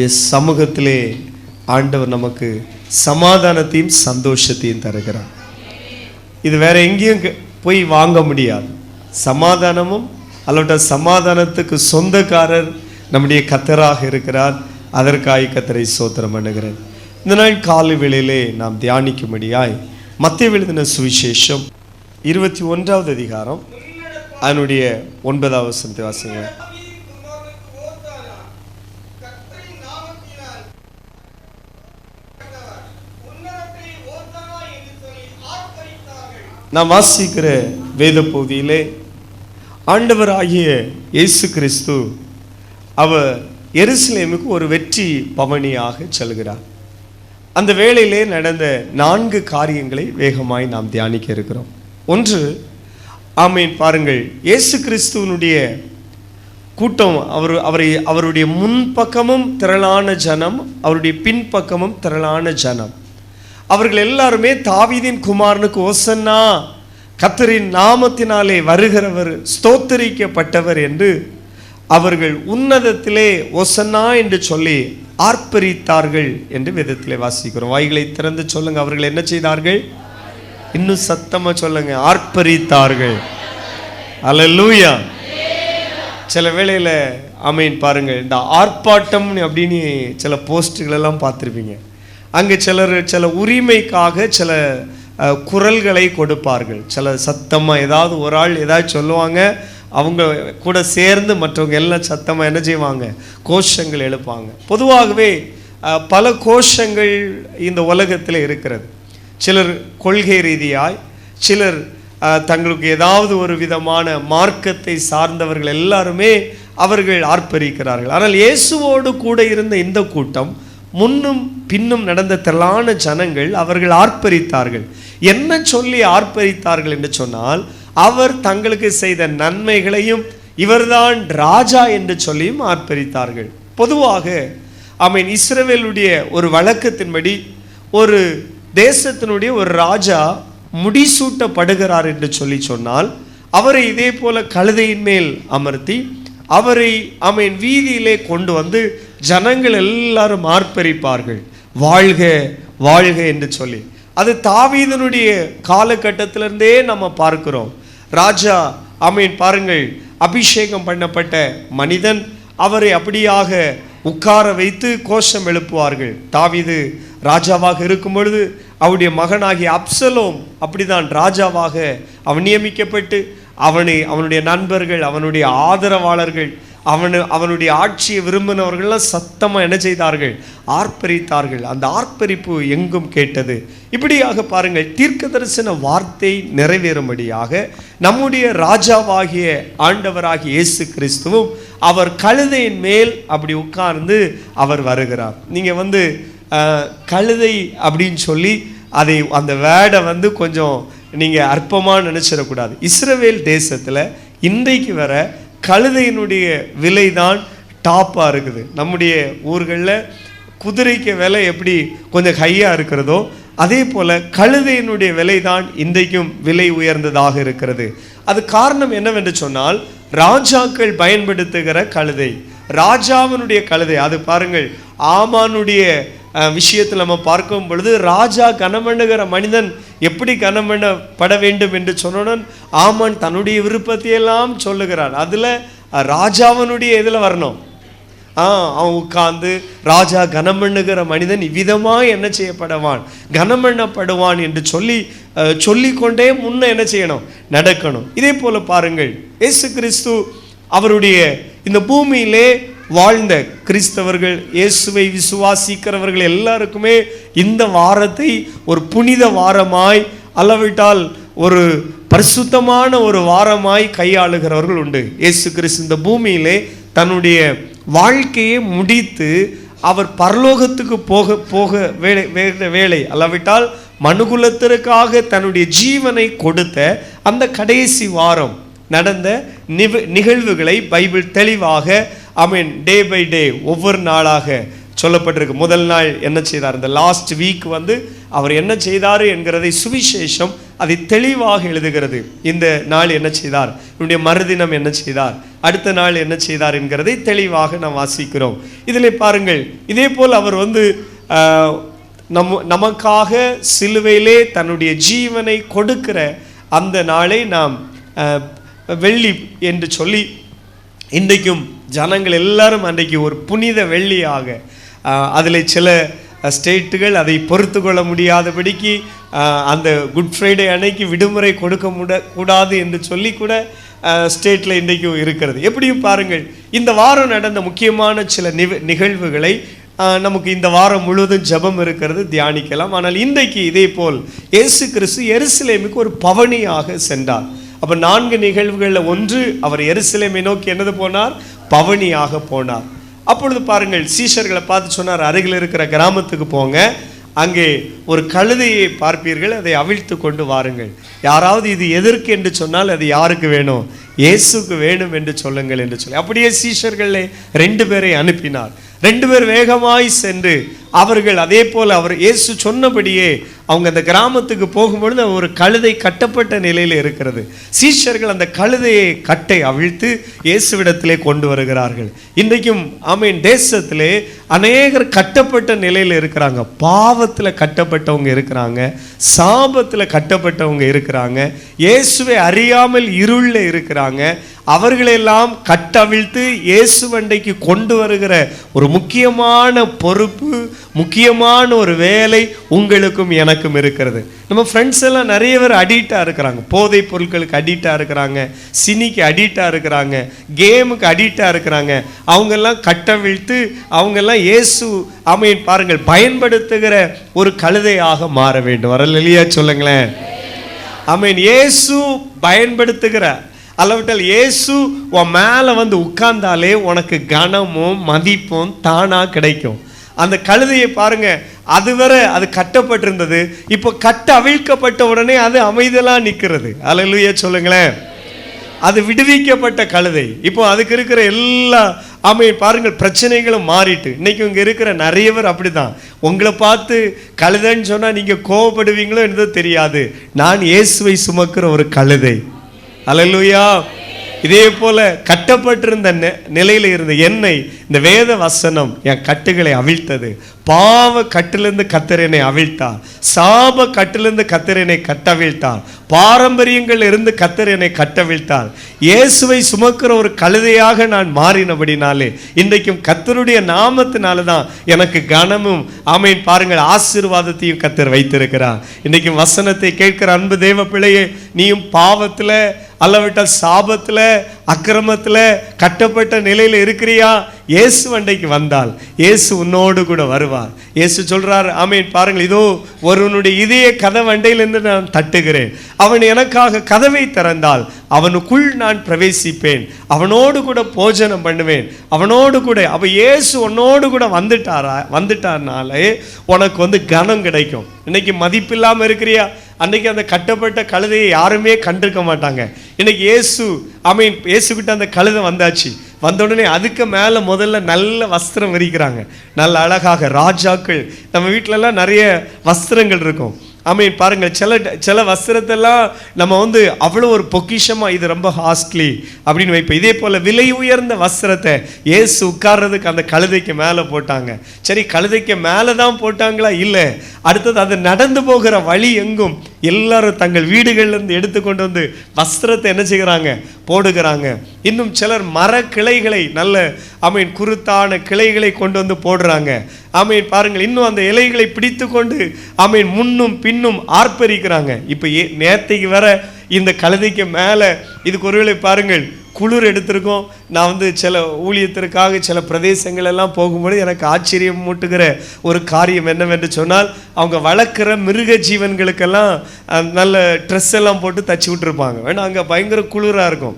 அவருடைய சமூகத்திலே ஆண்டவர் நமக்கு சமாதானத்தையும் சந்தோஷத்தையும் தருகிறார். இது வேற எங்கேயும் க- போய் வாங்க முடியாது. சமாதானமும் அல்லோட்ட சமாதானத்துக்கு சொந்தக்காரர் நம்முடைய கத்தராக இருக்கிறார். அதற்காய் கத்தரை சோத்திரம் பண்ணுகிறேன். இந்த நாள் காலை வேளையிலே நாம் தியானிக்கும்படியாய் மத்திய எழுதின சுவிசேஷம் இருபத்தி ஒன்றாவது அதிகாரம் அதனுடைய ஒன்பதாவது வசனத்தை வாசிங்க. நாம் வாசிக்கிற வேத பகுதியிலே ஆண்டவராகிய இயேசு கிறிஸ்து அவர் எருசலேமுக்கு ஒரு வெற்றி பவனியாக செல்கிறார். அந்த வேளையிலே நடந்த நான்கு காரியங்களை வேகமாய் நாம் தியானிக்க இருக்கிறோம். ஒன்று ஆமீன் பாருங்கள் இயேசு கிறிஸ்துவனுடைய கூட்டம் அவர் அவரை அவருடைய முன்பக்கமும் திரளான ஜனம் அவருடைய பின்பக்கமும் திரளான ஜனம். அவர்கள் எல்லாருமே தாவீதின் குமாரனுக்கு ஓசன்னா. கத்தரின் நாமத்தினாலே வருகிறவர் ஸ்தோத்தரிக்கப்பட்டவர் என்று அவர்கள் உன்னதத்திலே ஒசன்னா என்று சொல்லி ஆர்ப்பரித்தார்கள் என்று விதத்தில் வாசிக்கிறோம். வாய்களை திறந்து சொல்லுங்க அவர்கள் என்ன செய்தார்கள்? இன்னும் சத்தமாக சொல்லுங்க ஆர்ப்பரித்தார்கள். அல்லேலூயா சில வேளையில் அமீன் பாருங்கள் இந்த ஆர்ப்பாட்டம் அப்படின்னு சில போஸ்ட்டுகளெல்லாம் பார்த்துருப்பீங்க. அங்கே சிலர் சில உரிமைக்காக சில குரல்களை கொடுப்பார்கள். சில சத்தமாக ஏதாவது ஒரு ஆள் ஏதாவது சொல்லுவாங்க அவங்க கூட சேர்ந்து மற்றவங்க எல்லாம் சத்தமாக என்ன செய்வாங்க? கோஷங்கள் எழுப்பாங்க. பொதுவாகவே பல கோஷங்கள் இந்த உலகத்தில் இருக்கிறது. சிலர் கொள்கை ரீதியாய் சிலர் தங்களுக்கு ஏதாவது ஒரு விதமான மார்க்கத்தை சார்ந்தவர்கள் எல்லாருமே அவர்கள் ஆர்ப்பரிக்கிறார்கள். ஆனால் இயேசுவோடு கூட இருந்த இந்த கூட்டம் முன்னும் பின்னும் நடந்த திரளான ஜனங்கள் அவர்கள் ஆர்ப்பரித்தார்கள். என்ன சொல்லி ஆர்ப்பரித்தார்கள் என்று சொன்னால் அவர் தங்களுக்கு செய்த நன்மைகளையும் இவர்தான் ராஜா என்று சொல்லியும் ஆர்ப்பரித்தார்கள். பொதுவாக ஆமீன் இஸ்ரவேலுடைய ஒரு வழக்கத்தின்படி ஒரு தேசத்தினுடைய ஒரு ராஜா முடிசூட்டப்படுகிறார் என்று சொல்லி சொன்னால் அவரை இதே போல கழுதையின் மேல் அமர்த்தி அவரை அமீன் வீதியிலே கொண்டு வந்து ஜனங்கள் எல்லாரும் ஆர்ப்பரிப்பார்கள். வாழ்க வாழ்க என்று சொல்லி. அது தாவீதனுடைய காலகட்டத்திலிருந்தே நம்ம பார்க்கிறோம். ராஜா அமீன் பாருங்கள் அபிஷேகம் பண்ணப்பட்ட மனிதன் அவரை அப்படியாக உட்கார வைத்து கோஷம் எழுப்புவார்கள். தாவீது ராஜாவாக இருக்கும் பொழுது அவருடைய மகனாகிய அப்சலோம் அப்படிதான் ராஜாவாக அவன் நியமிக்கப்பட்டு அவனை அவனுடைய நண்பர்கள் அவனுடைய ஆதரவாளர்கள் அவனு அவனுடைய ஆட்சியை விரும்பினவர்கள்லாம் சத்தமாக என்ன செய்தார்கள்? ஆர்ப்பரித்தார்கள். அந்த ஆர்ப்பரிப்பு எங்கும் கேட்டது. இப்படியாக பாருங்கள் தீர்க்க தரிசன வார்த்தை நிறைவேறும்படியாக நம்முடைய ராஜாவாகிய ஆண்டவராகிய இயேசு கிறிஸ்துவும் அவர் கழுதையின் மேல் அப்படி உட்கார்ந்து அவர் வருகிறார். நீங்கள் வந்து கழுதை அப்படின்னு சொல்லி அதை அந்த வேடை வந்து கொஞ்சம் நீங்கள் அற்பமாக நினச்சிடக்கூடாது. இஸ்ரவேல் தேசத்தில் இன்றைக்கு வர கழுதையினுடைய விலை தான் டாப்பாக இருக்குது. நம்முடைய ஊர்களில் குதிரைக்கு விலை எப்படி கொஞ்சம் ஹையாக இருக்கிறதோ அதே போல் கழுதையினுடைய விலை தான் இன்றைக்கும் விலை உயர்ந்ததாக இருக்கிறது. அது காரணம் என்னவென்று சொன்னால் ராஜாக்கள் பயன்படுத்துகிற கழுதை ராஜாவினுடைய கழுதை. அது பாருங்கள் ஆமானுடைய விஷயத்தில் நம்ம பார்க்கும் பொழுது ராஜா கனமண்ணுகிற மனிதன் எப்படி கனமண்ணப்பட வேண்டும் என்று சொன்னோன்னு ஆமான் தன்னுடைய விருப்பத்தையெல்லாம் சொல்லுகிறான். அதில் ராஜாவனுடைய இதில் வரணும். ஆ அவன் உட்கார்ந்து ராஜா கனமண்ணுகிற மனிதன் இவ்விதமாக என்ன செய்யப்படுவான்? கனமண்ணப்படுவான் என்று சொல்லி அஹ், சொல்லிக்கொண்டே முன்ன என்ன செய்யணும்? நடக்கணும். இதே போல பாருங்கள் இயேசு கிறிஸ்து அவருடைய இந்த பூமியிலே வாழ்ந்த கிறிஸ்தவர்கள் இயேசுவை விசுவாசிக்கிறவர்கள் எல்லாருக்குமே இந்த வாரத்தை ஒரு புனித வாரமாய் அளவிட்டால் ஒரு பரிசுத்தமான ஒரு வாரமாய் கையாளுகிறவர்கள் உண்டு. இயேசு கிறிஸ்து இந்த பூமியிலே தன்னுடைய வாழ்க்கையை முடித்து அவர் பரலோகத்துக்கு போக போக வேலை வேலை வேலை அல்லாவிட்டால் மனுகுலத்திற்காக தன்னுடைய ஜீவனை கொடுத்த அந்த கடைசி வாரம் நடந்த நிவ நிகழ்வுகளை பைபிள் தெளிவாக ஐ மீன் டே பை டே ஒவ்வொரு நாளாக சொல்லப்பட்டிருக்கு. முதல் நாள் என்ன செய்தார்? இந்த லாஸ்ட் வீக் வந்து அவர் என்ன செய்தார் என்கிறதை சுவிசேஷம் அதை தெளிவாக எழுதுகிறது. இந்த நாள் என்ன செய்தார்? இவனுடைய மறுதினம் என்ன செய்தார்? அடுத்த நாள் என்ன செய்தார் என்கிறதை தெளிவாக நாம் வாசிக்கிறோம். இதில் பாருங்கள் இதே போல் அவர் வந்து நம் நமக்காக சிலுவையிலே தன்னுடைய ஜீவனை கொடுக்கிற அந்த நாளை நாம் வெள்ளி என்று சொல்லி இன்றைக்கும் ஜனங்கள் எல்லாரும் அன்றைக்கு ஒரு புனித வெள்ளியாக அதில் சில ஸ்டேட்டுகள் அதை பொறுத்து கொள்ள முடியாதபடிக்கு அந்த குட் ஃப்ரைடே அன்னைக்கு விடுமுறை கொடுக்க முட கூடாது என்று சொல்லி கூட ஸ்டேட்டில் இன்றைக்கும் இருக்கிறது. எப்படியும் பாருங்கள் இந்த வாரம் நடந்த முக்கியமான சில நிகழ்வுகளை நமக்கு இந்த வாரம் முழுவதும் ஜெபம் இருக்கிறது தியானிக்கலாம். ஆனால் இன்றைக்கு இதே போல் இயேசு கிறிஸ்து எருசலேமுக்கு ஒரு பவனியாக சென்றார். அப்போ நான்கு நிகழ்வுகளில் ஒன்று அவர் எருசலேமை நோக்கி என்னது போனார்? பவனியாக போனார். அப்பொழுது பாருங்கள் சீஷர்களை பார்த்து சொன்னார் அருகில் இருக்கிற கிராமத்துக்கு போங்க. அங்கே ஒரு கழுதையை பார்ப்பீர்கள் அதை அவிழ்த்து கொண்டு வாருங்கள். யாராவது இது எதற்கு என்று சொன்னால் அது யாருக்கு வேணும்? இயேசுக்கு வேணும் என்று சொல்லுங்கள் என்று சொல்லி. அப்படியே சீஷர்களை ரெண்டு பேரை அனுப்பினார். ரெண்டு பேர் வேகமாய் சென்று அவர்கள் அதே போல் அவர் இயேசு சொன்னபடியே அவங்க அந்த கிராமத்துக்கு போகும்பொழுது ஒரு கழுதை கட்டப்பட்ட நிலையில் இருக்கிறது. சீஷர்கள் அந்த கழுதையை கட்டை அவிழ்த்து இயேசுவிடத்திலே கொண்டு வருகிறார்கள். இன்றைக்கும் ஆமீன் தேசத்திலே அநேகர் கட்டப்பட்ட நிலையில் இருக்கிறாங்க. பாவத்தில் கட்டப்பட்டவங்க இருக்கிறாங்க. சாபத்தில் கட்டப்பட்டவங்க இருக்கிறாங்க. இயேசுவை அறியாமல் இருளில் இருக்கிறாங்க. அவர்களெல்லாம் கட்டவிழ்த்து இயேசு வண்டைக்கு கொண்டு வருகிற ஒரு முக்கியமான பொறுப்பு முக்கியமான ஒரு வேலை உங்களுக்கும் எனக்கும் இருக்கிறது. நம்ம ஃப்ரெண்ட்ஸ் எல்லாம் நிறைய பேர் அடிக்டாக இருக்கிறாங்க. போதைப் பொருட்களுக்கு அடிக்டாக இருக்கிறாங்க. சினிக்கு அடிக்டாக இருக்கிறாங்க. கேமுக்கு அடிக்டாக இருக்கிறாங்க. அவங்கெல்லாம் கட்டவிழ்த்து அவங்கெல்லாம் இயேசு அமையின் பாருங்கள் பயன்படுத்துகிற ஒரு கழுதையாக மாற வேண்டும். வரலையா சொல்லுங்களேன். அமீன் இயேசு பயன்படுத்துகிற அளவிட்டால் இயேசு உன் மேலே வந்து உட்கார்ந்தாலே உனக்கு கனமும் மதிப்பும் தானாக கிடைக்கும். அந்த கழுதையை பாருங்க அதுவரை அது கட்டப்பட்டிருந்தது. இப்போ கட்ட அவிழ்க்கப்பட்ட உடனே அது அமைதலாக நிற்கிறது அலலுயா சொல்லுங்களேன். அது விடுவிக்கப்பட்ட கழுதை. இப்போ அதுக்கு இருக்கிற எல்லா ஆமை பாருங்கள் பிரச்சனைகளும் மாறிட்டு. இன்னைக்கு இங்கே இருக்கிற நிறைய பேர் அப்படிதான். உங்களை பார்த்து கழுதைன்னு சொன்னால் நீங்கள் கோவப்படுவீங்களோ என்னதோ தெரியாது. நான் இயேசுவை சுமக்கிற ஒரு கழுதை. அலலுயா இதே போல கட்டப்பட்டிருந்த நெ- நிலையில இருந்த என்னை இந்த வேத வசனம் என் கட்டுகளை அவிழ்த்தது. பாவ கட்டிலிருந்து கத்திரனை அவிழ்த்தார். சாப கட்டிலிருந்து கத்திரனை கட்டவிழ்த்தார். பாரம்பரியங்கள் இருந்து கத்திரனை கட்டவிழ்த்தார். இயேசுவை சுமக்கிற ஒரு கழுதையாக நான் மாறினபடினாலே இன்றைக்கும் கத்தருடைய நாமத்தினால தான் எனக்கு கனமும் ஆமையின் பாருங்கள் ஆசீர்வாதத்தையும் கத்தர் வைத்திருக்கிறார். இன்றைக்கும் வசனத்தை கேட்கிற அன்பு தேவ பிள்ளையே நீயும் பாவத்தில் அல்லவிட்டால் சாபத்தில் அக்கிரமத்தில் கட்டப்பட்ட நிலையில் இருக்கிறியா? இயேசு அண்டைக்கு வந்தால் இயேசு உன்னோடு கூட வருவார். இயேசு சொல்கிறார் ஆமீன். பாருங்கள் இதோ ஒருவனுடைய இதய கதவு அண்டையிலிருந்து நான் தட்டுகிறேன். அவன் எனக்காக கதவை திறந்தால் அவனுக்குள் நான் பிரவேசிப்பேன். அவனோடு கூட போஜனம் பண்ணுவேன். அவனோடு கூட அவள் இயேசு உன்னோடு கூட வந்துட்டாரா? வந்துட்டார்னாலே உனக்கு வந்து கனம் கிடைக்கும். இன்னைக்கு மதிப்பில்லாமல் இருக்கிறியா? அன்றைக்கி அந்த கட்டப்பட்ட கழுதையை யாருமே கண்டிருக்க மாட்டாங்க. இன்னைக்கு இயேசு அமீன் இயேசுக்கிட்ட அந்த கழுதை வந்தாச்சு. வந்த உடனே அதுக்கு மேலே முதல்ல நல்ல வஸ்திரம் விரிக்கிறாங்க. நல்ல அழகாக ராஜாக்கள். நம்ம வீட்டிலலாம் நிறைய வஸ்திரங்கள் இருக்கும். அமீன் பாருங்கள் சில சில வஸ்திரத்தெல்லாம் நம்ம வந்து அவ்வளோ ஒரு பொக்கிஷமாக இது ரொம்ப ஹாஸ்ட்லி அப்படின்னு வைப்போம். இதே போல் விலை உயர்ந்த வஸ்திரத்தை ஏசு உட்கார்றதுக்கு அந்த கழுதைக்கு மேலே போட்டாங்க. சரி கழுதைக்கு மேலே தான் போட்டாங்களா? இல்லை. அடுத்தது அது நடந்து போகிற வழி எங்கும்? எல்லாரும் தங்கள் வீடுகள்லேருந்து எடுத்து கொண்டு வந்து வஸ்திரத்தை என்ன செய்கிறாங்க? போடுகிறாங்க. இன்னும் சிலர் மர கிளைகளை நல்ல அமீன் குருத்தான கிளைகளை கொண்டு வந்து போடுறாங்க. ஆமீன் பாருங்கள் இன்னும் அந்த இலைகளை பிடித்து கொண்டு ஆமீன் முன்னும் பின்னும் ஆர்ப்பரிக்கிறாங்க. இப்போ ஏ நேத்தைக்கு வர இந்த கழுதைக்கு மேலே இதுக்கு ஒருவேளை பாருங்கள் குளிர் எடுத்திருக்கோம். நான் வந்து சில ஊழியத்திற்காக சில பிரதேசங்கள் எல்லாம் போகும்போது எனக்கு ஆச்சரியம் மூட்டுகிற ஒரு காரியம் என்னவென்று சொன்னால் அவங்க வளர்க்குற மிருக ஜீவன்களுக்கெல்லாம் நல்ல ட்ரெஸ் எல்லாம் போட்டு தச்சு விட்டுருப்பாங்க. வேணா அங்கே பயங்கர குளிராக இருக்கும்.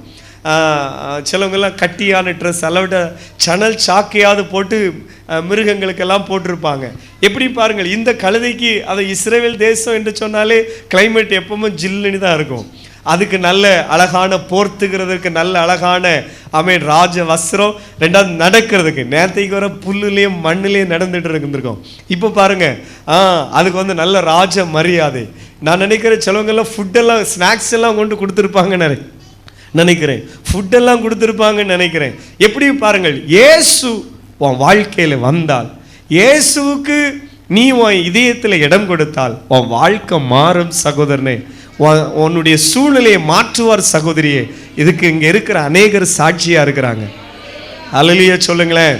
சிலவங்கெல்லாம் கட்டியான ட்ரெஸ் அளவிட சணல் சாக்கையாவது போட்டு மிருகங்களுக்கெல்லாம் போட்டிருப்பாங்க. எப்படி பாருங்கள் இந்த கழுதைக்கு அதை இஸ்ரேல் தேசம் என்று சொன்னாலே கிளைமேட் எப்பவும் ஜில்லுன்னு தான் இருக்கும். அதுக்கு நல்ல அழகான போர்த்துக்கிறதுக்கு நல்ல அழகான அமீன் ராஜ வஸ்திரம் ரெண்டாவது நடக்கிறதுக்கு. நேரத்தைக்கு வர புல்லுலேயும் மண்ணுலேயும் நடந்துட்டு இருந்திருக்கோம். இப்போ பாருங்க ஆ அதுக்கு வந்து நல்ல ராஜ மரியாதை. நான் நினைக்கிற சிலவங்கெல்லாம் ஃபுட்டெல்லாம் ஸ்நாக்ஸ் எல்லாம் கொண்டு கொடுத்துருப்பாங்க நிறைய நினைக்கிறேன். ஃபுட்டெல்லாம் கொடுத்துருப்பாங்கன்னு நினைக்கிறேன். எப்படி பாருங்கள் இயேசு உன் வாழ்க்கையில் வந்தால் இயேசுவுக்கு நீ உன் இதயத்தில் இடம் கொடுத்தால் உன் வாழ்க்கை மாறும் சகோதரனே. உன்னுடைய சூழ்நிலையை மாற்றுவார் சகோதரியே. இதுக்கு இங்கே இருக்கிற அநேகர் சாட்சியாக இருக்கிறாங்க. அலலிய சொல்லுங்களேன்.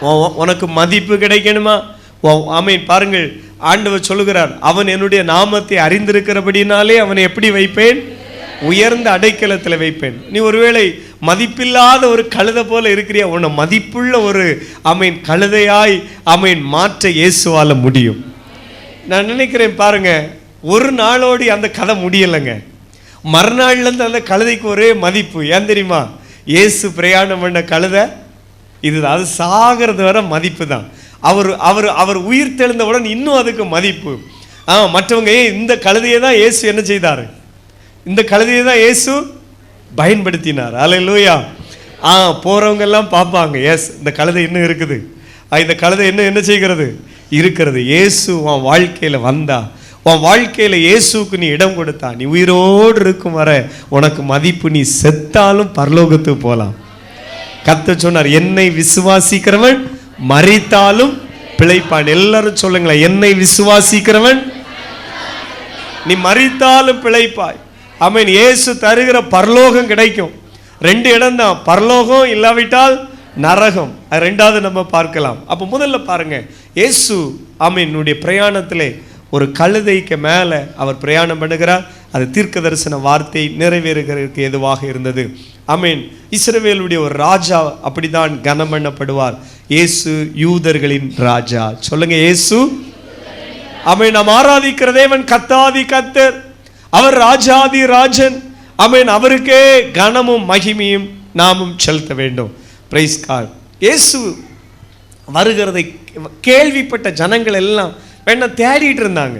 உன்- உனக்கு மதிப்பு கிடைக்கணுமா? ஆமீன். பாருங்கள் ஆண்டவர் சொல்லுகிறார் அவன் என்னுடைய நாமத்தை அறிந்திருக்கிறபடினாலே அவனை எப்படி வைப்பேன்? உயர்ந்த அடைக்கலத்தில் வைப்பேன். நீ ஒருவேளை மதிப்பில்லாத ஒரு கழுதை போல இருக்கிறியா? உன்னை மதிப்புள்ள ஒரு அமீன் கழுதையாய் அமீன் மாற்ற இயேசுவால முடியும். நான் நினைக்கிறேன் பாருங்க ஒரு நாளோடி அந்த கதை முடியலைங்க. மறுநாள்லேருந்து அந்த கழுதைக்கு ஒரே மதிப்பு. ஏன் தெரியுமா? இயேசு பிரயாணம் பண்ண கழுதை இதுதான் அது சாகிறது வர மதிப்பு தான். அவர் அவர் அவர் உயிர் தெழுந்தவுடன் இன்னும் அதுக்கு மதிப்பு. ஆ மற்றவங்க ஏன் இந்த கழுதையை தான் இயேசு என்ன செய்தார்? இந்த கழுதையை தான் இயேசு பயன்படுத்தினார். அல்லேலூயா ஆ போகிறவங்க எல்லாம் பார்ப்பாங்க. எஸ் இந்த கழுதை இன்னும் இருக்குது. இந்த கழுதை இன்னும் என்ன செய்கிறது? இருக்கிறது. இயேசு உன் வாழ்க்கையில் வந்தா உன் வாழ்க்கையில் இயேசுக்கு நீ இடம் கொடுத்தா நீ உயிரோடு இருக்கும் வர உனக்கு மதிப்பு நீ செத்தாலும் பரலோகத்துக்கு போகலாம் கத்த சொன்னார் என்னை விசுவாசிக்கிறவன் மறித்தாலும் பிழைப்பான். எல்லாரும் சொல்லுங்களேன் என்னை விசுவாசிக்கிறவன் நீ மறித்தாலும் பிழைப்பாய். மீன் இயேசு தருகிற பரலோகம் கிடைக்கும். ரெண்டு இடம் தான் பரலோகம் இல்லாவிட்டால் நரகம். அது ரெண்டாவது நம்ம பார்க்கலாம். அப்போ முதல்ல பாருங்க. இயேசு அமீனுடைய பிரயாணத்தில் பிரயாணத்திலே ஒரு கழுதைக்கு மேலே அவர் பிரயாணம் பண்ணுகிறார். அது தீர்க்க தரிசன வார்த்தை நிறைவேறுகிறதுக்கு எதுவாக இருந்தது. அமீன் இஸ்ரவேலுடைய ஒரு ராஜா அப்படிதான் கனம் பண்ணப்படுவார். இயேசு யூதர்களின் ராஜா. சொல்லுங்க இயேசு. அமீன் நாம் ஆராதிக்கிற தேவன் கத்தாதி கத்தர். அவர் ராஜாதி ராஜன். அவன் அவருக்கே கனமும் மகிமையும் நாமும் செலுத்த வேண்டும். பிரைஸ் கார் இயேசு வருகிறதை கேள்விப்பட்ட ஜனங்கள் எல்லாம் வேணா தேடிட்டு இருந்தாங்க.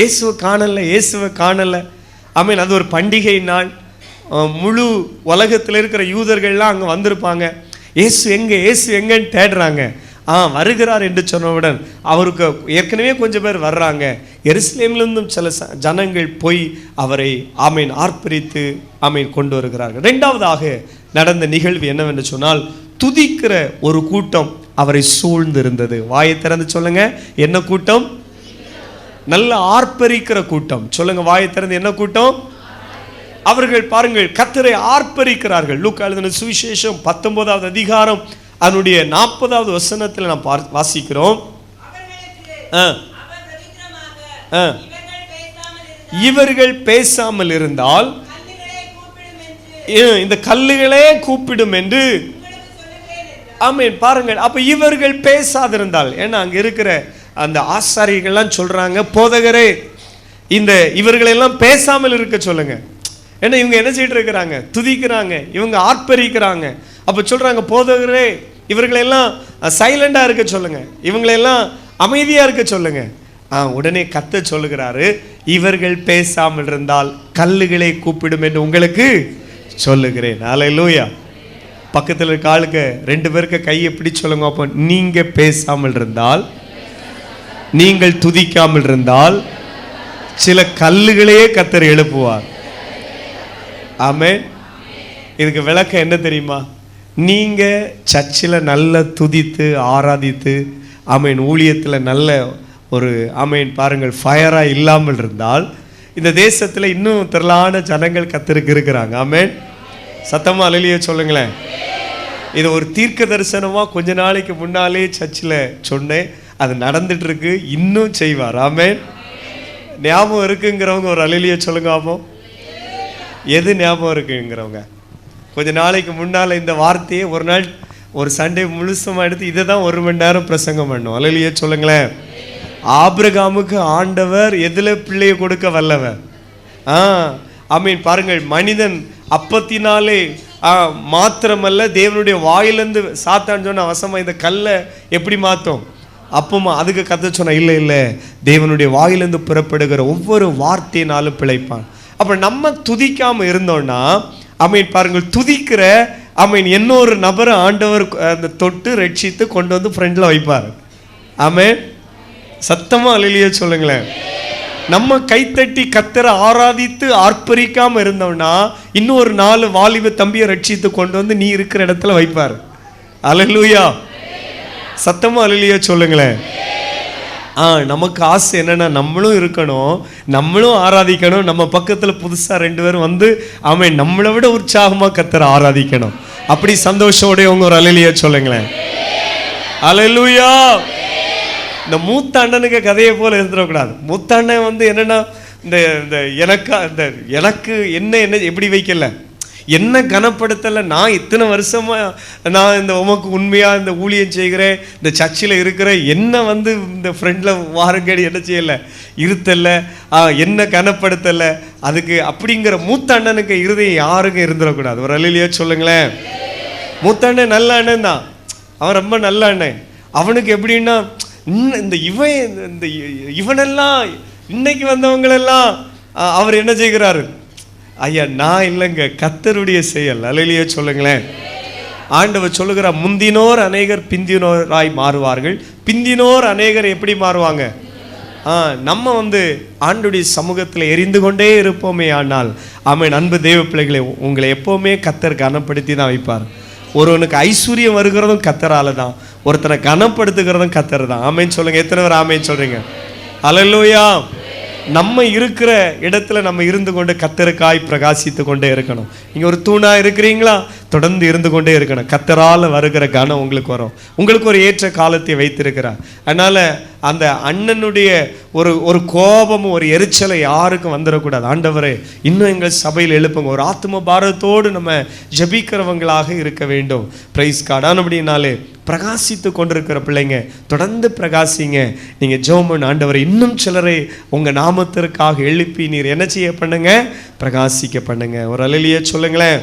இயேசுவை காணல இயேசுவை காணல. மீன் அது ஒரு பண்டிகை நாள். முழு உலகத்தில் இருக்கிற யூதர்கள்லாம் அங்கே வந்திருப்பாங்க. இயேசு எங்கே இயேசு எங்கன்னு தேடுறாங்க. ஆ வருகிறார் என்று சொன்னவுடன் அவருக்கு ஏற்கனவே கொஞ்சம் பேர் வர்றாங்க. எருசலேம்லேருந்தும் சில ச- ஜனங்கள் போய் அவரை ஆமீன் ஆர்ப்பரித்து ஆமீன் கொண்டு வருகிறார்கள். ரெண்டாவதாக நடந்த நிகழ்வு என்னவென்று சொன்னால் துதிக்கிற ஒரு கூட்டம் அவரை சூழ்ந்திருந்தது. வாயை திறந்து சொல்லுங்க என்ன கூட்டம்? நல்ல ஆர்ப்பரிக்கிற கூட்டம். சொல்லுங்க வாயை திறந்து என்ன கூட்டம்? அவர்கள் பாருங்கள் கத்தரை ஆர்ப்பரிக்கிறார்கள். லூக்கா எழுதின சுவிசேஷம் பத்தொன்பதாவது அதிகாரம் அதனுடைய நாற்பதாவது வசனத்தில் நாம் பார் வாசிக்கிறோம். ஆ, ஆ. இவர்கள் பேசாமல் இருந்தால் இந்த கல்லுகளே கூப்பிடும் என்று ஆமீன். ஆமென் பாருங்கள் அப்போ இவர்கள் பேசாதிருந்தால் ஏன்னா அங்கே இருக்கிற அந்த ஆசாரியர்கள்லாம் சொல்கிறாங்க போதகரே இந்த இவர்களெல்லாம் பேசாமல் இருக்க சொல்லுங்கள் ஏன்னா இவங்க என்ன செய்யிட்டு இருக்கிறாங்க துதிக்கிறாங்க. இவங்க ஆர்ப்பரிக்கிறாங்க. அப்போ சொல்கிறாங்க போதகரே இவர்களெல்லாம் சைலண்டாக இருக்க சொல்லுங்கள் இவங்களெல்லாம் அமைதியாக இருக்க சொல்லுங்கள் ஆ உடனே கத்த சொல்லுகிறாரு இவர்கள் பேசாமல் இருந்தால் கல்லுகளை கூப்பிடும் என்று உங்களுக்கு சொல்லுகிறேன். அல்லேலூயா பக்கத்தில் இருக்க ஆளுக்கு ரெண்டு பேருக்கு கையை எப்படி சொல்லுங்க அப்போ நீங்கள் பேசாமல் இருந்தால் நீங்கள் துதிக்காமல் இருந்தால் சில கல்லுகளையே கத்தர் எழுப்புவார். ஆமே இதுக்கு விளக்கம் என்ன தெரியுமா? நீங்கள் சர்ச்சில் நல்ல துதித்து ஆராதித்து ஆமேன் ஊழியத்தில் நல்ல ஒரு ஆமேன் பாருங்கள் ஃபயராக இல்லாமல் இருந்தால் இந்த தேசத்தில் இன்னும் திரளான ஜனங்கள் கத்திருக்கு இருக்கிறாங்க. ஆமேன். சத்தமாக அலையிலேயே சொல்லுங்களேன். இது ஒரு தீர்க்க தரிசனமாக கொஞ்ச நாளைக்கு முன்னாலே சர்ச்சில் சொன்னேன். அது நடந்துட்டுருக்கு இன்னும் செய்வார். ஆமேன். ஞாபகம் இருக்குங்கிறவங்க ஒரு அலையிலேயே சொல்லுங்க ஆமாம் எது ஞாபகம் இருக்குங்கிறவங்க. கொஞ்ச நாளைக்கு முன்னால் இந்த வார்த்தையை ஒரு நாள் ஒரு சண்டே முழுசமாக எடுத்து இதை தான் ஒரு மணி நேரம் பிரசங்கம் பண்ணும். அலையிலேயே சொல்லுங்களேன். ஆபிரகாமுக்கு ஆண்டவர் எதில் பிள்ளையை கொடுக்க வல்லவர்? ஆ ஐ மீன் பாருங்கள் மனிதன் அப்பத்தினாலே மாத்திரமல்ல தேவனுடைய வாயிலேருந்து சாத்தான் சொன்ன அவசமாக இந்த கல்லை எப்படி மாற்றும் அப்பமா அதுக்கு கதை சொன்ன இல்லை இல்லை தேவனுடைய வாயிலேருந்து புறப்படுகிற ஒவ்வொரு வார்த்தையினாலும் பிழைப்பான். அப்போ நம்ம துதிக்காமல் இருந்தோம்னா அமீன் பாருங்கள் துதிக்கிற அமீன் இன்னொரு நபரை ஆண்டவர் அந்த தொட்டு ரட்சித்து கொண்டு வந்து ஃப்ரெண்டில் வைப்பார். ஆமென் சத்தமாக அலையிலேயே சொல்லுங்களேன். நம்ம கைத்தட்டி கத்தரை ஆராதித்து ஆர்ப்பரிக்காமல் இருந்தோம்னா இன்னொரு நாலு வாலிப தம்பியை ரட்சித்து கொண்டு வந்து நீ இருக்கிற இடத்துல வைப்பார். அலலூயா சத்தமாக அலலியா சொல்லுங்களேன். ஆ நமக்கு ஆசை என்னென்னா நம்மளும் இருக்கணும் நம்மளும் ஆராதிக்கணும். நம்ம பக்கத்தில் புதுசாக ரெண்டு பேரும் வந்து அவன் நம்மளை விட உற்சாகமாக கத்தரை ஆராதிக்கணும். அப்படி சந்தோஷோட உங்க ஒரு அலலியா சொல்லுங்களேன். அலையிலூயா. இந்த மூத்த அண்ணனுக்கு கதையை போல இருந்துடக்கூடாது. மூத்த அண்ணன் வந்து என்னென்னா இந்த இந்த எனக்கா இந்த எனக்கு என்ன என்ன எப்படி வைக்கல? என்ன கனப்படுத்தலை? நான் இத்தனை வருஷமாக நான் இந்த உமக்கு உண்மையாக இந்த ஊழியம் செய்கிறேன் இந்த சர்ச்சில் இருக்கிறேன் என்ன வந்து இந்த ஃப்ரெண்டில் வாரங்கடி என்ன செய்யலை? இருத்தலை. என்ன கனப்படுத்தலை? அதுக்கு அப்படிங்கிற மூத்த அண்ணனுக்கு இருதயம் யாருக்கும் இருந்துடக்கூடாது ஒரு அலையிலேயே சொல்லுங்களேன். மூத்த அண்ணன் நல்ல அண்ணன் தான். அவன் ரொம்ப நல்ல அண்ணன். அவனுக்கு எப்படின்னா இன்னும் இந்த இவன் இந்த இவனெல்லாம் இன்னைக்கு வந்தவங்களெல்லாம் அவர் என்ன செய்கிறாரு? ஐயா நான் இல்லைங்க. கத்தருடைய செயல். அலையிலேயே சொல்லுங்களேன். ஆண்டவர் சொல்லுகிற முந்தினோர் அநேகர் பிந்தினோராய் மாறுவார்கள். பிந்தினோர் அநேகர் எப்படி மாறுவாங்க? ஆ நம்ம வந்து ஆண்டுடைய சமூகத்தில் எரிந்து கொண்டே இருப்போமே ஆனால் அவன் அன்பு தெய்வ பிள்ளைகளை உங்களை எப்போவுமே கத்தர் கனப்படுத்தி தான் வைப்பார். ஒருவனுக்கு ஐஸ்வர்யம் வருகிறதும் கத்தரால தான். ஒருத்தனை கனப்படுத்துகிறதும் கத்தர் தான். ஆமேன்னு சொல்லுங்கள் எத்தனை பேர் ஆமேன்னு சொல்கிறீங்க அலலூயா நம்ம இருக்கிற இடத்துல நம்ம இருந்து கொண்டு கத்தருக்காய் பிரகாசித்து கொண்டே இருக்கணும். நீங்கள் ஒரு தூணாக இருக்கிறீங்களா? தொடர்ந்து இருந்து கொண்டே இருக்கணும். கத்தரால் வருகிற கனம் உங்களுக்கு வரும். உங்களுக்கு ஒரு ஏற்ற காலத்தை வைத்திருக்கிறார். அதனால் அந்த அண்ணனுடைய ஒரு ஒரு கோபமும் ஒரு எரிச்சலை யாருக்கும் வந்துடக்கூடாது. ஆண்டவரே இன்னும் எங்கள் சபையில் எழுப்புங்க. ஒரு ஆத்ம பாரதத்தோடு நம்ம ஜபிக்கிறவங்களாக இருக்க வேண்டும். பிரைஸ் காடானபடினாலே பிரகாசித்து கொண்டிருக்கிற பிள்ளைங்க தொடர்ந்து பிரகாசிங்க. நீங்கள் ஜோமன் ஆண்டவரை இன்னும் சிலரை உங்கள் நாமத்திற்காக எழுப்பி நீர் என்ன செய்ய பண்ணுங்க? பிரகாசிக்க பண்ணுங்க. ஒரு அலையிலேயே சொல்லுங்களேன்.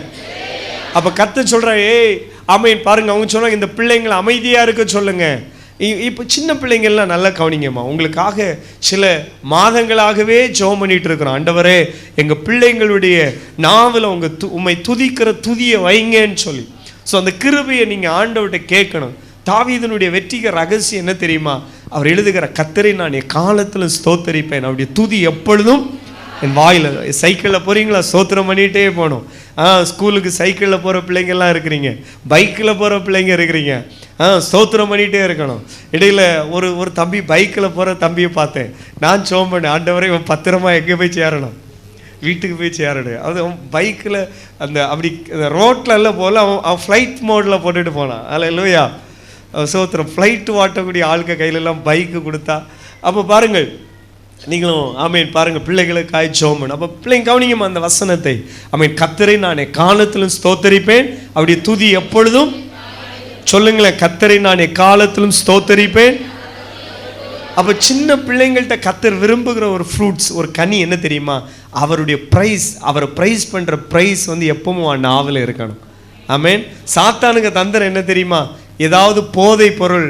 அப்ப கத்து சொல்ற ஏய் அமைன் பாருங்க அவங்க சொன்னாங்க இந்த பிள்ளைங்களை அமைதியா இருக்க சொல்லுங்க. இ- இப்போ சின்ன பிள்ளைங்கள்லாம் நல்லா கவனிங்கம்மா. உங்களுக்காக சில மாதங்களாகவே ஜோம் பண்ணிட்டு இருக்கிறோம். ஆண்டவரே எங்க பிள்ளைங்களுடைய நாவலை உங்க து உண்மை துதிக்கிற துதியை வைங்கன்னு சொல்லி. ஸோ அந்த கிருபையை நீங்க ஆண்டவர்கிட்ட கேட்கணும். தாவீதனுடைய வெற்றிக ரகசியம் என்ன தெரியுமா? அவர் எழுதுகிற கத்தரை நான் என் காலத்தில் ஸ்தோத்தரிப்பேன். அவருடைய துதி எப்பொழுதும் என் வாயில் சைக்கிளில் போகிறீங்களா ஸ்தோத்திரம் பண்ணிகிட்டே போகணும். ஆ ஸ்கூலுக்கு சைக்கிளில் போகிற பிள்ளைங்கள்லாம் இருக்கிறீங்க. பைக்கில் போகிற பிள்ளைங்க இருக்கிறீங்க. ஆ ஸ்தோத்திரம் பண்ணிகிட்டே இருக்கணும். இடையில ஒரு ஒரு தம்பி பைக்கில் போகிற தம்பியை பார்த்தேன். நான் சோம் பண்ணேன் ஆண்டவரை இவன் பத்திரமா எங்கே போய் சேரணும்? வீட்டுக்கு போய் சேரணும் அது அவன் பைக்கில் அந்த அப்படி ரோட்டில் எல்லாம் போகல அவன் அவன் ஃப்ளைட் மோடில் போட்டுட்டு போனான். அதில் இல்லையா சோத்திரம் ஃப்ளைட்டு வாட்டக்கூடிய ஆளுக்க கையிலெல்லாம் பைக்கு கொடுத்தா. அப்போ பாருங்கள் நீங்களும் ஆமீன் பாருங்க பிள்ளைகளுக்காய் ஜோமன் அப்போ பிள்ளைங்க கவனிங்கம்மா அந்த வசனத்தை. ஆமீன் கத்தரை நான் காலத்திலும் ஸ்தோத்தரிப்பேன். அப்படி துதி எப்பொழுதும்? சொல்லுங்களேன் கத்தரை நான் காலத்திலும் ஸ்தோத்தரிப்பேன். அப்போ சின்ன பிள்ளைங்கள்ட்ட கத்தர் விரும்புகிற ஒரு ஃப்ரூட்ஸ் ஒரு கனி என்ன தெரியுமா? அவருடைய ப்ரைஸ் அவரை ப்ரைஸ் பண்ணுற ப்ரைஸ் வந்து எப்பவும் அவன் நாவல இருக்கணும். ஆமேன் சாத்தானுக்கு தந்திரம் என்ன தெரியுமா? ஏதாவது போதை பொருள்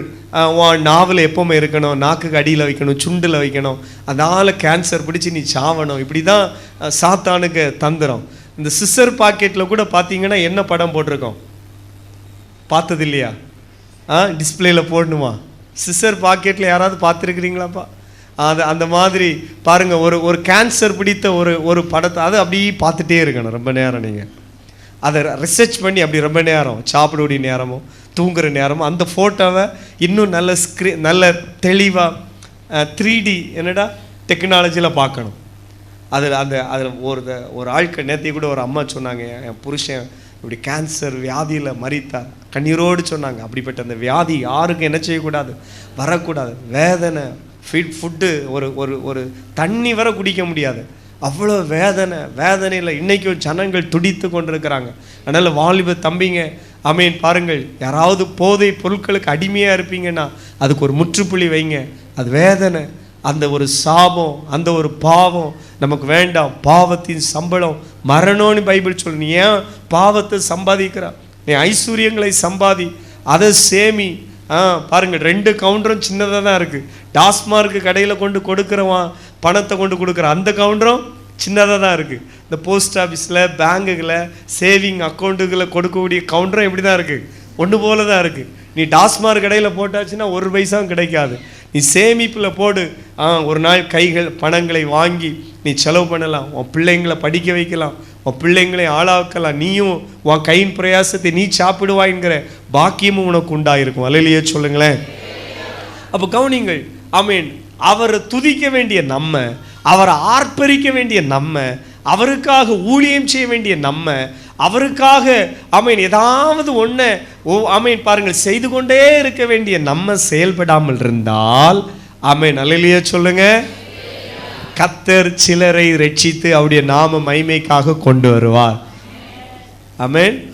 நாவில் எப்போவுமே இருக்கணும் நாக்குக்கு அடியில் வைக்கணும் சுண்டில் வைக்கணும். அதால் கேன்சர் பிடிச்சி நீ சாவணும். இப்படி தான் சாத்தானுக்கு தந்துடும் இந்த சிஸ்டர் பாக்கெட்டில் கூட பார்த்தீங்கன்னா என்ன படம் போட்டிருக்கோம்? பார்த்தது இல்லையா ஆ டிஸ்பிளேயில் போடணுமா? சிஸ்டர் பாக்கெட்டில் யாராவது பார்த்துருக்கிறீங்களாப்பா? அது அந்த மாதிரி பாருங்கள் ஒரு ஒரு கேன்சர் பிடித்த ஒரு ஒரு படத்தை அது அப்படியே பார்த்துட்டே இருக்கணும் ரொம்ப நேரம் நீங்கள் அதை ரிசர்ச் பண்ணி அப்படி ரொம்ப நேரம் சாப்பிடக்கூடிய நேரமும் தூங்குற நேரமும் அந்த ஃபோட்டோவை இன்னும் நல்ல ஸ்க்ரீ நல்ல தெளிவாக த்ரீ டி என்னடா டெக்னாலஜியில் பார்க்கணும். அதில் அந்த அதில் ஒரு த- ஒரு ஆட்கள் நேற்று கூட ஒரு அம்மா சொன்னாங்க என் புருஷன் இப்படி கேன்சர் வியாதியில் மறித்தார் கண்ணீரோடு சொன்னாங்க அப்படிப்பட்ட அந்த வியாதி யாருக்கும் என்ன செய்யக்கூடாது வரக்கூடாது. வேதனை ஃபீட் ஃபுட்டு ஒரு ஒரு ஒரு தண்ணி வர குடிக்க முடியாது. அவ்வளோ வேதனை வேதனையில் இன்றைக்கும் ஜனங்கள் துடித்து கொண்டிருக்கிறாங்க. அதனால் வாலிப தம்பிங்க அமீன். பாருங்கள் யாராவது போதை பொருட்களுக்கு அடிமையாக இருப்பீங்கன்னா அதுக்கு ஒரு முற்றுப்புள்ளி வைங்க. அது வேதனை. அந்த ஒரு சாபம் அந்த ஒரு பாவம் நமக்கு வேண்டாம். பாவத்தின் சம்பளம். மரணம்னு பைபிள் சொல்லு நீ ஏன் பாவத்தை சம்பாதிக்கிற? நீ ஐஸ்வர்யங்களை சம்பாதி. அதை சேமி. ஆ பாருங்கள் ரெண்டு கவுண்டரும் சின்னதாக தான் இருக்குது டாஸ்மார்க்கு கடையில் கொண்டு கொடுக்குறவன் பணத்தை கொண்டு கொடுக்குற அந்த கவுண்டரும் சின்னதாக தான் இருக்குது இந்த போஸ்ட் ஆஃபீஸில் பேங்குகளை சேவிங் அக்கௌண்ட்டுகளை கொடுக்கக்கூடிய கவுண்டரும் இப்படி தான் இருக்குது ஒன்று போல தான் இருக்குது நீ டாஸ்மார்க் கடையில் போட்டாச்சுன்னா ஒரு பைசாவும் கிடைக்காது. நீ சேமிப்பில் போடு. ஆ ஒரு நாள் கைகள் பணங்களை வாங்கி நீ செலவு பண்ணலாம். உன் பிள்ளைங்களை படிக்க வைக்கலாம். உன் பிள்ளைங்களை ஆளாக்கலாம். நீயும் உன் கையின் பிரயாசத்தை நீ சாப்பிடுவாய்ங்கிற பாக்கியமும் உனக்கு உண்டாயிருக்கும். அலையிலேயே சொல்லுங்களேன். அப்போ கவுனிங்கள் ஐ மீன் அவரை துதிக்க வேண்டிய நம்ம அவரை ஆர்ப்பரிக்க வேண்டிய நம்ம அவருக்காக ஊழியம் செய்ய வேண்டிய நம்ம அவருக்காக ஆமீன் ஏதாவது ஒன்று ஓ ஆமீன் பாருங்கள் செய்து கொண்டே இருக்க வேண்டிய நம்ம செயல்படாமல் இருந்தால் ஆமீன் அலையிலேயே சொல்லுங்க. கத்தர் சிலரை ரட்சித்து அவருடைய நாம மைமைக்காக கொண்டு வருவார். ஆமென்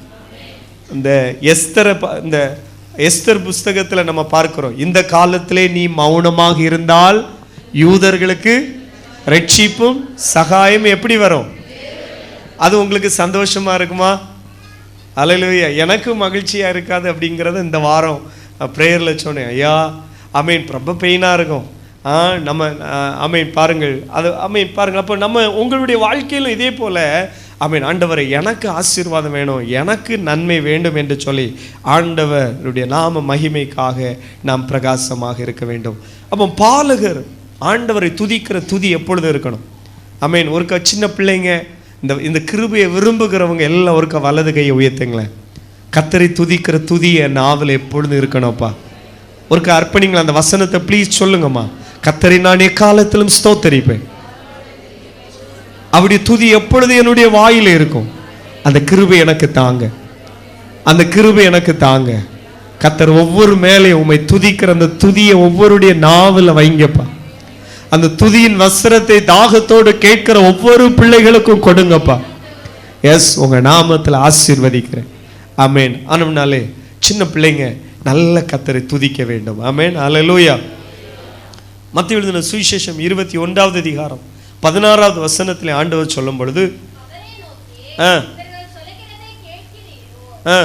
இந்த எஸ்தரை ப- இந்த எஸ்தர் புஸ்தகத்தில் நம்ம பார்க்கிறோம் இந்த காலத்திலே நீ மௌனமாக இருந்தால் யூதர்களுக்கு ரட்சிப்பும் சகாயம் எப்படி வரும்? அது உங்களுக்கு சந்தோஷமா இருக்குமா? அலையிலுயா எனக்கு மகிழ்ச்சியாக இருக்காது அப்படிங்கிறத இந்த வாரம் ப்ரேயரில் சொன்னேன். ஐயா அமீன் ரொம்ப பெயினாக இருக்கும். ஆ நம்ம அமீன் பாருங்கள். அது அமீன் பாருங்கள். அப்போ நம்ம உங்களுடைய வாழ்க்கையிலும் இதே போல் அமீன் ஆண்டவரை எனக்கு ஆசீர்வாதம் வேணும். எனக்கு நன்மை வேண்டும் என்று சொல்லி ஆண்டவருடைய நாம மகிமைக்காக நாம் பிரகாசமாக இருக்க வேண்டும். அப்போ பாலகர் ஆண்டவரை துதிக்கிற துதி எப்பொழுது இருக்கணும். அமேன் ஒருக்கா சின்ன பிள்ளைங்க இந்த இந்த கிருபையை விரும்புகிறவங்க எல்லாம் ஒருக்கா வலது கையை உயர்த்துங்களேன். கத்தரை துதிக்கிற துதி என் நாவல் எப்பொழுதும் இருக்கணும்ப்பா. ஒருக்கா அர்ப்பணிங்களா அந்த வசனத்தை ப்ளீஸ் சொல்லுங்கம்மா. கத்தரை நான் எக்காலத்திலும் ஸ்தோத்தரிப்பேன். அப்படி துதி எப்பொழுது என்னுடைய வாயில் இருக்கும். அந்த கிருபை எனக்கு தாங்க. அந்த கிருபை எனக்கு தாங்க. கத்தர் ஒவ்வொரு மேலே உம்மை துதிக்கிற அந்த துதியை ஒவ்வொருடைய நாவில் வைங்கப்பா. அந்த துதியின் வஸ்திரத்தை தாகத்தோடு கேட்கிற ஒவ்வொரு பிள்ளைகளுக்கும் கொடுங்கப்பா. எஸ் உங்க நாமத்துல ஆசீர்வதிக்கிறேன். ஆமேன் ஆனம்னாலே சின்ன பிள்ளைங்க நல்ல கத்தரை துதிக்க வேண்டும். ஆமேன் அல்லேலூயா மத்திய எழுதின சுவிசேஷம் இருபத்தி ஒன்றாவது அதிகாரம் பதினாறாவது வசனத்தில் ஆண்டவர் சொல்லும் பொழுது ஆ. ஆ.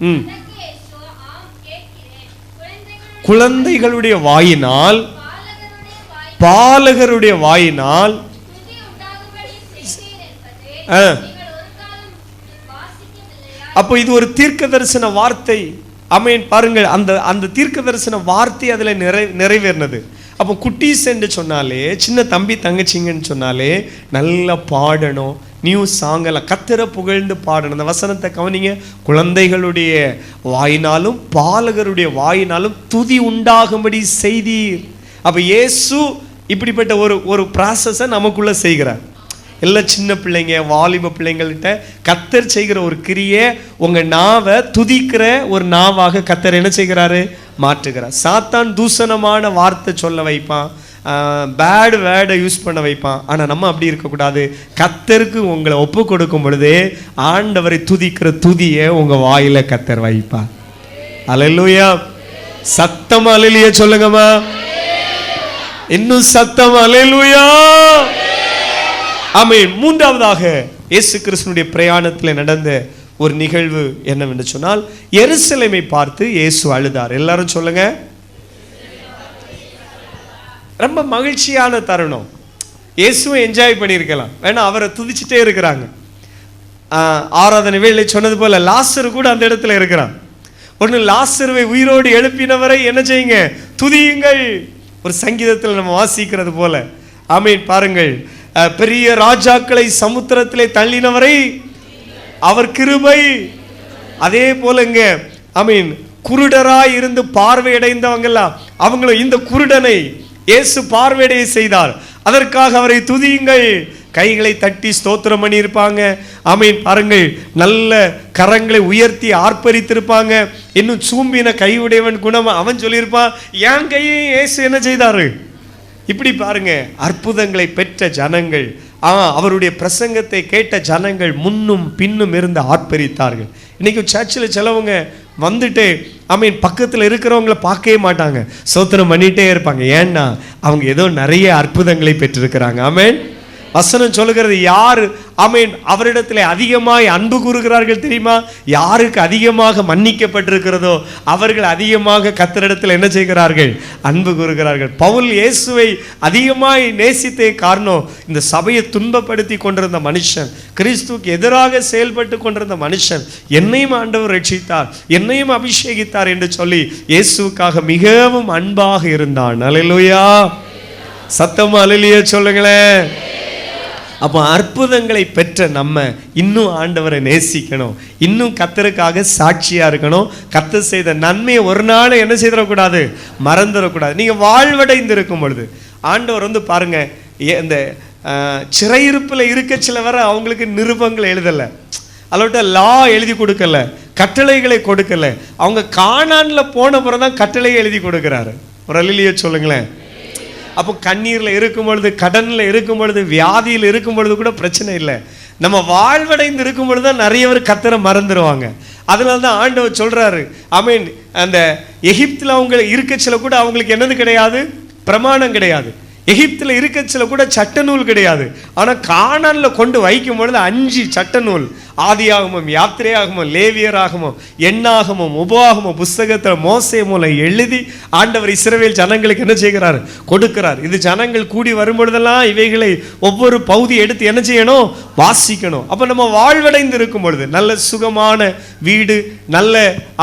ம் அதற்கு இயேசு, ஆம் கேட்கிறேன் குழந்தைகளுடைய வாயினால் பாலகருடைய வாயினால் ஆ. அப்போ இது ஒரு தீர்க்க தரிசன வார்த்தை. அமையன் பாருங்கள் அந்த அந்த தீர்க்க தரிசன வார்த்தை அதில் நிறை நிறைவேறினது. அப்போ குட்டீஸ் என்று சொன்னாலே சின்ன தம்பி தங்கச்சிங்கன்னு சொன்னாலே நல்லா பாடணும். நியூ சாங்கெல்லாம் கத்திர புகழ்ந்து பாடணும் அந்த வசனத்தை கவனிங்க. குழந்தைகளுடைய வாயினாலும் பாலகருடைய வாயினாலும் துதி உண்டாகும்படி செய்தீர். அப்போ இயேசு இப்படிப்பட்ட ஒரு ஒரு ப்ராசஸை நமக்குள்ளே செய்கிறார். எல்லா சின்ன பிள்ளைங்க வாலிப பிள்ளைங்கள்ட்ட கத்தர் செய்கிற ஒரு கிரியை உங்கள் நாவை துதிக்கிற ஒரு நாவாக கத்தர் என்ன செய்கிறாரு? மாற்றுகிறார். சாத்தான் தூசணமான வார்த்தை சொல்ல வைப்பான். பேடு வேர்டை யூஸ் பண்ண வைப்பான். ஆனால் நம்ம அப்படி இருக்கக்கூடாது. கத்தருக்கு உங்களை ஒப்பு கொடுக்கும் பொழுது ஆண்டவரை துதிக்கிற துதியை உங்க வாயில கத்தர் வைப்பார். அலலுயா சத்தம் அலையிலேயே சொல்லுங்கம்மா. இன்னும் சத்தம் அலையிலுயா ஆமீன். மூன்றாவதாக இயேசு கிருஷ்ணனுடைய பிரயாணத்தில் நடந்த ஒரு நிகழ்வு என்னவென்று சொன்னால் எருசலேமை பார்த்து இயேசு அழுதார். எல்லாரும் சொல்லுங்க. ரொம்ப மகிழ்ச்சியான தருணம். இயேசுவும் என்ஜாய் பண்ணியிருக்கலாம். வேணா அவரை துதிச்சுட்டே இருக்கிறாங்க. ஆராதனை வேலை சொன்னது போல் லாசர் கூட அந்த இடத்துல இருக்கிறான். ஒன்று லாசருவை உயிரோடு எழுப்பினவரை என்ன செய்யுங்க? துதியுங்கள். ஒரு சங்கீதத்தில் நம்ம வாசிக்கிறது போல. ஆமீன் பாருங்கள். பெரிய ராஜாக்களை சமுத்திரத்திலே தள்ளினவரை அவர் கிருபை. அதே போலங்க ஐ மீன் குருடராய் இருந்து பார்வையடைந்தவங்கெல்லாம் அவங்களும் இந்த குருடனை இயேசு பார்வையடைய செய்தார். அதற்காக அவரை துதியுங்கள். கைகளை தட்டி ஸ்தோத்திரம் பண்ணியிருப்பாங்க. ஆமீன். பாருங்கள் நல்ல கரங்களை உயர்த்தி ஆர்ப்பரித்திருப்பாங்க. இன்னும் சூம்பின கையுடையவன் குணம் அவன் சொல்லியிருப்பான். என் கையை இயேசு என்ன செய்தாரு? இப்படி பாருங்க அற்புதங்களை பெற்ற ஜனங்கள். அவருடைய பிரசங்கத்தை கேட்ட ஜனங்கள் முன்னும் பின்னும் இருந்து ஆர்ப்பரித்தார்கள். இன்றைக்கி சர்ச்சில் சிலவங்க வந்துட்டு ஐ மீன் பக்கத்தில் இருக்கிறவங்கள பார்க்கவே மாட்டாங்க. சோத்திரம் பண்ணிகிட்டே இருப்பாங்க. ஏன்னா அவங்க ஏதோ நிறைய அற்புதங்களை பெற்றிருக்கிறாங்க. ஆமென் வசனம் சொல்லுகிறது யார் அமீன் அவரிடத்தில் அதிகமாய் அன்பு கூறுகிறார்கள் தெரியுமா? யாருக்கு அதிகமாக மன்னிக்கப்பட்டிருக்கிறதோ அவர்கள் அதிகமாக கத்தரிடத்தில் என்ன செய்கிறார்கள்? அன்பு கூறுகிறார்கள். பவுல் இயேசுவை அதிகமாய் நேசித்தே காரணம் இந்த சபையை துன்பப்படுத்தி கொண்டிருந்த மனுஷன் கிறிஸ்துவுக்கு எதிராக செயல்பட்டு கொண்டிருந்த மனுஷன் என்னையும் ஆண்டவர் ரட்சித்தார் என்னையும் அபிஷேகித்தார் என்று சொல்லி இயேசுவுக்காக மிகவும் அன்பாக இருந்தான். அல்லேலூயா சத்தமா அல்லேலூயா சொல்லுங்களேன். அப்போ அற்புதங்களை பெற்ற நம்ம இன்னும் ஆண்டவரை நேசிக்கணும். இன்னும் கத்தருக்காக சாட்சியாக இருக்கணும். கத்தர் செய்த நன்மையை ஒரு நாள் என்ன செய்திடக்கூடாது? மறந்துடக்கூடாது. நீங்கள் வாழ்வடைந்து இருக்கும் பொழுது ஆண்டவர் வந்து பாருங்க ஏ- இந்த சிறையிருப்பில் இருக்க சில வரை அவங்களுக்கு நிருபங்கள் எழுதலை. அல்லவிட்ட லா எழுதி கொடுக்கல கட்டளைகளை கொடுக்கல. அவங்க காணான்ல போன பிறகு தான் கட்டளையை எழுதி கொடுக்குறாரு. ஒரு அல்லிலிய சொல்லுங்களேன். அப்போ கண்ணீரில் இருக்கும் பொழுது கடனில் இருக்கும் பொழுது வியாதியில் இருக்கும் பொழுது கூட பிரச்சனை இல்லை. நம்ம வாழ்வடைந்து இருக்கும் பொழுது தான் நிறைய பேர் கத்தரை மறந்துடுவாங்க அதனால தான் ஆண்டவர் சொல்கிறாரு ஐ மீன் அந்த எகிப்தில் அவங்க இருக்கச்சில கூட அவங்களுக்கு என்னது கிடையாது? பிரமாணம் கிடையாது. எகிப்தில் இருக்கச்சில கூட சட்ட நூல் கிடையாது. ஆனால் காணனில் கொண்டு வைக்கும் பொழுது அஞ்சு சட்ட நூல் ஆதியாகமும் யாத்திரையாகமும் லேவியராகமும் எண்ணாகமும் உபாகமும் புஸ்தகத்தில் மோசை மூலம் எழுதி ஆண்டவர் இஸ்ரவேல் ஜனங்களுக்கு என்ன செய்கிறார்? கொடுக்கிறார். இது ஜனங்கள் கூடி வரும்பொழுதெல்லாம் இவைகளை ஒவ்வொரு பகுதி எடுத்து என்ன செய்யணும்? வாசிக்கணும். அப்போ நம்ம வாழ்வடைந்து இருக்கும் பொழுது நல்ல சுகமான வீடு நல்ல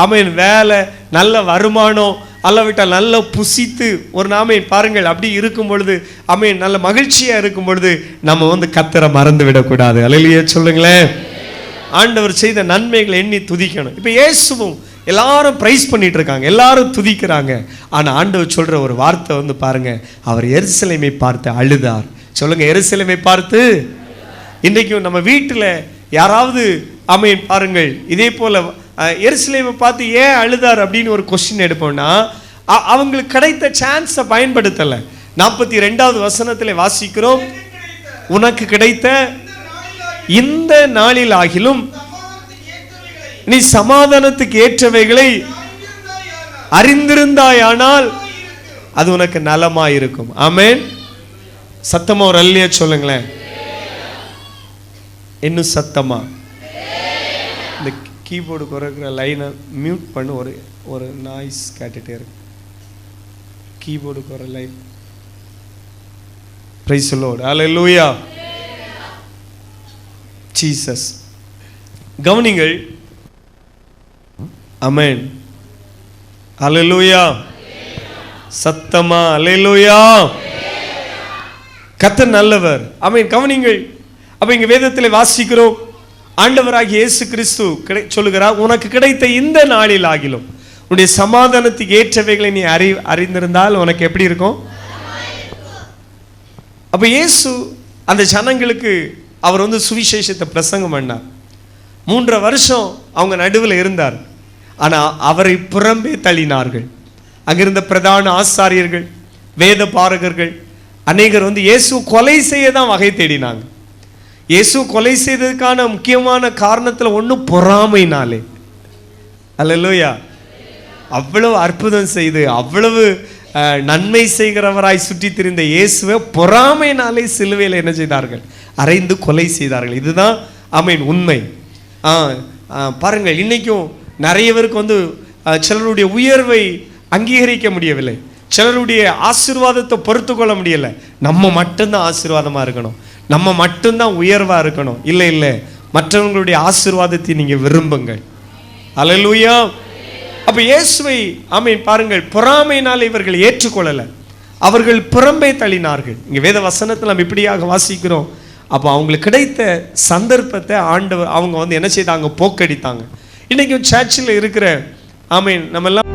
அமீன் வேலை நல்ல வருமானம் அல்லாவிட்டால் நல்ல புசித்து ஒரு நாமே பாருங்கள் அப்படி இருக்கும் பொழுது அமீன் நல்ல மகிழ்ச்சியாக இருக்கும் பொழுது நம்ம வந்து கத்தரை மறந்து விடக்கூடாது. அலையிலேயே சொல்லுங்களேன். ஆண்டவர் செய்த நன்மைகளை எண்ணி துதிக்கணும். இப்போ இயேசுவும் எல்லாரும் பிரைஸ் பண்ணிட்டு இருக்காங்க எல்லாரும் துதிக்கிறாங்க. ஆனால் ஆண்டவர் சொல்கிற ஒரு வார்த்தை வந்து பாருங்க அவர் எருசலேமை பார்த்து அழுதார். சொல்லுங்க எருசலேமை பார்த்து. இன்றைக்கும் நம்ம வீட்டில் யாராவது அமையன் பாருங்கள் இதே போல எருசலேமை பார்த்து ஏன் அழுதார் அப்படின்னு ஒரு கொஸ்டின் எடுப்போம்னா அவங்களுக்கு கிடைத்த சான்ஸை பயன்படுத்தலை. நாற்பத்தி ரெண்டாவது வசனத்தில் வாசிக்கிறோம். உனக்கு கிடைத்த இந்த நாளில் ஆகிலும் நீ சமாதானத்துக்கு ஏற்றவைகளை அறிந்திருந்தாயானால் அது உனக்கு நலமாக இருக்கும் ஆமேன். சத்தமாக ஒரு அல்லையா சொல்லுங்களேன். இன்னும் சத்தமாக கீபோர்டு குறைக்கிற லைனை மியூட் பண்ணு ஒரு ஒரு நாய்ஸ் கேட்டுகிட்டே இருக்கு கீபோர்டு குறை லைன் பிரைஸ் அலை அல்லேலூயா ஜீசஸ் கவனிங்கள். அமேன் அல்லேலூயா சத்தமா. அல்லேலூயா கத்த நல்லவர். அமேன் கவனிங்கள். அப்ப இங்க வேதத்தில் வாசிக்கிறோம். ஆண்டவராகிய இயேசு கிறிஸ்து கிடை சொல்லுகிறார் உனக்கு கிடைத்த இந்த நாளில் ஆகிலும் உன்னுடைய சமாதானத்துக்கு ஏற்றவைகளை நீ அறி அறிந்திருந்தால் உனக்கு எப்படி இருக்கும்? அப்ப இயேசு அந்த ஜனங்களுக்கு அவர் வந்து சுவிசேஷத்தை பிரசங்கம் பண்ணார். மூன்றரை வருஷம் அவங்க நடுவில் இருந்தார். ஆனால் அவரை புறம்பே தள்ளினார்கள். அங்கிருந்த பிரதான ஆசாரியர்கள் வேத பாரகர்கள் அநேகர் வந்து இயேசு கொலை செய்ய தான் வகை தேடினாங்க. இயேசு கொலை செய்ததுக்கான முக்கியமான காரணத்தில் ஒன்றும் பொறாமைனாலே. அல்லலோயா அவ்வளவு அற்புதம் செய்து அவ்வளவு நன்மை செய்கிறவராய் சுற்றி திரிந்த இயேசுவை பொறாமைனாலே சிலுவையில் என்ன செய்தார்கள்? அறைந்து கொலை செய்தார்கள். இதுதான் அமீன் உண்மை. ஆ, ஆ, பாருங்கள் இன்றைக்கும் நிறைய பேருக்கு வந்து சிலருடைய உயர்வை அங்கீகரிக்க முடியவில்லை. சிலருடைய ஆசீர்வாதத்தை பொறுத்து கொள்ள முடியலை. நம்ம மட்டும்தான் ஆசீர்வாதமாக இருக்கணும். நம்ம மட்டும்தான் உயர்வாக இருக்கணும். இல்லை இல்லை. மற்றவங்களுடைய ஆசீர்வாதத்தை நீங்கள் விரும்புங்கள். அலலூயா அப்போ இயேசுவை ஆமீன் பாருங்கள். பொறாமையினால் இவர்கள் ஏற்றுக்கொள்ளலை. அவர்கள் புறம்பே தள்ளினார்கள். இங்கே வேத வசனத்தில் நம்ம இப்படியாக வாசிக்கிறோம். அப்போ அவங்களுக்கு கிடைத்த சந்தர்ப்பத்தை ஆண்டவர் அவங்க வந்து என்ன செய்தாங்க? போக்கடித்தாங்க. இன்றைக்கும் சர்ச்சில் இருக்கிற ஆமென் நம்ம எல்லாம்